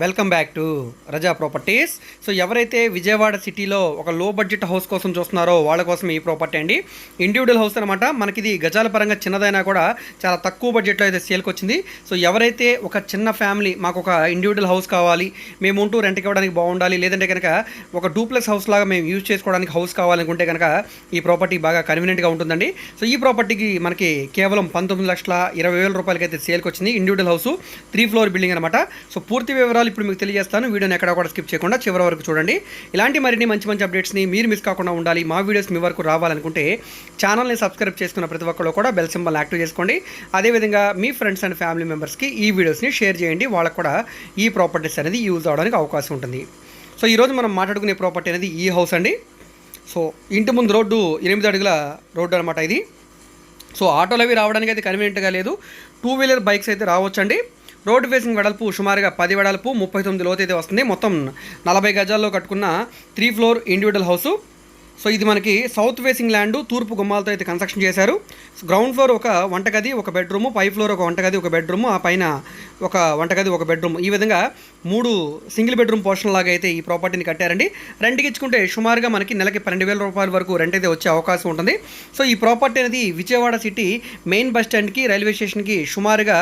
Welcome back to Raza properties. So ఎవరైతే విజయవాడ సిటీలో ఒక లో బడ్జెట్ హౌస్ కోసం చూస్తున్నారో వాళ్ళ కోసం ఈ ప్రాపర్టీ అండి. ఇండివిజువల్ హౌస్ అనమాట మనకి ఇది గజాల పరంగా చిన్నదైనా కూడా చాలా తక్కువ బడ్జెట్లో అయితే సేల్కి వచ్చింది. సో ఎవరైతే ఒక చిన్న ఫ్యామిలీ మాకు ఒక ఇండివిజువల్ హౌస్ కావాలి మేము ఉంటూ రెంట్కి ఇవ్వడానికి బాగుండాలి లేదంటే కనుక ఒక డూప్లెక్స్ హౌస్ లాగా మేము యూజ్ చేసుకోవడానికి హౌస్ కావాలనుకుంటే కనుక ఈ ప్రాపర్టీ బాగా కన్వీనియంట్గా ఉంటుందండి. సో ఈ ప్రాపర్టీకి మనకి కేవలం పంతొమ్మిది లక్షల ఇరవై వేల రూపాయలకి అయితే సేల్కి వచ్చింది. Individual house three floor building అనమాట సో పూర్తి వివరాలు ఇప్పుడు మీకు తెలియజేస్తాను. వీడియోని ఎక్కడ కూడా స్కిప్ చేయకుండా చివరి వరకు చూడండి. ఇలాంటి మరిన్ని మంచి మంచి అప్డేట్స్ని మీరు మిస్ కాకుండా ఉండాలి. మా వీడియోస్ మీ వరకు రావాలనుకుంటే ఛానల్ని సబ్స్క్రైబ్ చేసుకున్న ప్రతి ఒక్కరు కూడా బెల్ సింబల్ యాక్టివ్ చేసుకోండి. అదేవిధంగా మీ ఫ్రెండ్స్ అండ్ ఫ్యామిలీ మెంబర్స్కి ఈ వీడియోస్ని షేర్ చేయండి. వాళ్ళకు కూడా ఈ ప్రాపర్టీస్ అనేది యూజ్ అవడానికి అవకాశం ఉంటుంది. సో ఈరోజు మనం మాట్లాడుకునే ప్రాపర్టీ అనేది ఈ హౌస్ అండి. సో ఇంటి ముందు రోడ్డు ఎనిమిది అడుగుల రోడ్డు అనమాట ఇది. సో ఆటోలు అవి రావడానికి అయితే కన్వీనియంట్గా లేదు. టూ వీలర్ బైక్స్ అయితే రావచ్చండి. రోడ్డు ఫేసింగ్ వెడల్పు సుమారుగా పది వెడల్పు ముప్పై తొమ్మిది లోతు అయితే వస్తుంది. మొత్తం నలభై గజాల్లో కట్టుకున్న three floor individual house. So ఇది మనకి సౌత్ ఫేసింగ్ ల్యాండ్ తూర్పు గుమ్మాలతో అయితే కన్స్ట్రక్షన్ చేశారు. గ్రౌండ్ ఫ్లోర్ ఒక వంటగది ఒక బెడ్రూము పై ఫ్లోర్ ఒక వంటగది ఒక బెడ్రూము ఆ పైన ఒక వంటగది ఒక బెడ్రూమ్ ఈ విధంగా మూడు సింగిల్ బెడ్రూమ్ పోర్షన్ లాగా అయితే ఈ ప్రాపర్టీని కట్టారండి. రెంట్కి ఇచ్చుకుంటే సుమారుగా మనకి నెలకి పన్నెండు వేల రూపాయల వరకు రెంట్ అయితే వచ్చే అవకాశం ఉంటుంది. సో ఈ ప్రాపర్టీ అనేది విజయవాడ సిటీ మెయిన్ బస్ స్టాండ్కి రైల్వే స్టేషన్కి సుమారుగా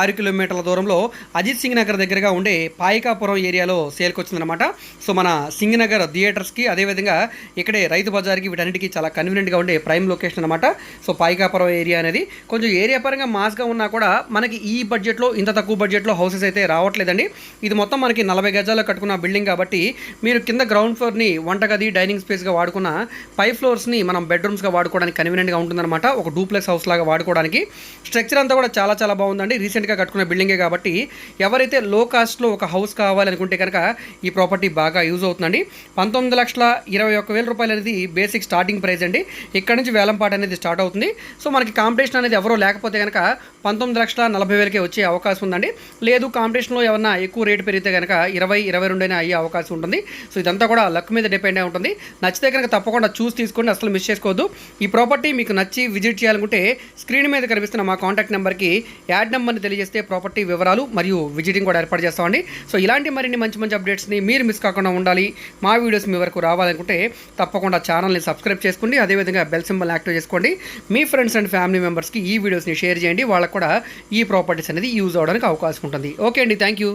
ఆరు కిలోమీటర్ల దూరంలో అజిత్ సింగ్ నగర్ దగ్గరగా ఉండే పాయికాపురం ఏరియాలో సేల్కి వచ్చిందనమాట సో మన సింగ్ నగర్ థియేటర్స్కి అదేవిధంగా ఇక్కడే రైతు బజార్కి వీటన్నిటికీ చాలా కన్వీనియంట్గా ఉండే ప్రైమ్ లొకేషన్ అనమాట సో పాయికాపురం ఏరియా అనేది కొంచెం ఏరియా పరంగా మాస్గా ఉన్నా కూడా మనకి ఈ బడ్జెట్లో ఇంత తక్కువ బడ్జెట్లో హౌసెస్ అయితే రావట్లేదండి. ఇది మొత్తం మనకి నలభై గజాల్లో కట్టుకున్న బిల్డింగ్ కాబట్టి మీరు కింద గ్రౌండ్ ఫ్లోర్ని వంటగది డైనింగ్ స్పేస్గా వాడుకున్న పై ఫ్లోర్స్ని మనం బెడ్రూమ్స్గా వాడుకోవడానికి కన్వీనియంట్గా ఉంటుందన్నమాట. ఒక డూప్లెక్స్ హౌస్ లాగా వాడుకోవడానికి. స్ట్రక్చర్ అంతా కూడా చాలా చాలా బాగుందండి. రీసెంట్గా కట్టుకున్న బిల్డింగే కాబట్టి ఎవరైతే లో కాస్ట్లో ఒక హౌస్ కావాలనుకుంటే కనుక ఈ ప్రాపర్టీ బాగా యూజ్ అవుతుందండి. పంతొమ్మిది లక్షల ఇరవై ఒక్క వేల రూపాయలు అనేది బేసిక్ స్టార్టింగ్ ప్రైస్ అండి. ఇక్కడ నుంచి వేలంపాట అనేది స్టార్ట్ అవుతుంది. సో మనకి కాంపిటీషన్ అనేది ఎవరో లేకపోతే కనుక పంతొమ్మిది లక్షల నలభై వేలకే వచ్చే అవకాశం ఉందండి. లేదు కాంపిటీషన్లో ఏమన్నా ఎక్కువ రేటు పెరిగితే కనుక ఇరవై ఇరవై రెండైనా అయ్యే అవకాశం ఉంటుంది. సో ఇదంతా కూడా లక్ మీద డిపెండ్ అయి ఉంటుంది. నచ్చితే కనుక తప్పకుండా చూసి తీసుకోండి అసలు మిస్ చేసుకోవద్దు. ఈ ప్రాపర్టీ మీకు నచ్చి విజిట్ చేయాలనుకుంటే స్క్రీన్ మీద కనిపిస్తున్న మా కాంటాక్ట్ నెంబర్కి యాడ్ నెంబర్ని తెలియజేస్తే ప్రాపర్టీ వివరాలు మరియు విజిటింగ్ కూడా ఏర్పాటు చేస్తామండి. సో ఇలాంటి మరిన్ని మంచి మంచి అప్డేట్స్ని మీరు మిస్ కాకుండా ఉండాలి. మా వీడియోస్ మీ వరకు రావాలనుకుంటే తప్పకుండా తప్పకుండా ఛానల్ని సబ్స్క్రైబ్ చేసుకోండి. అదేవిధంగా బెల్ సింబల్ యాక్టివ్ చేసుకోండి. మీ ఫ్రెండ్స్ అండ్ ఫ్యామిలీ మెంబర్స్కి ఈ వీడియోస్ని షేర్ చేయండి. వాళ్ళకు కూడా ఈ ప్రాపర్టీస్ అనేది యూజ్ అవడానికి అవకాశం ఉంటుంది. ఓకే అండి. Thank you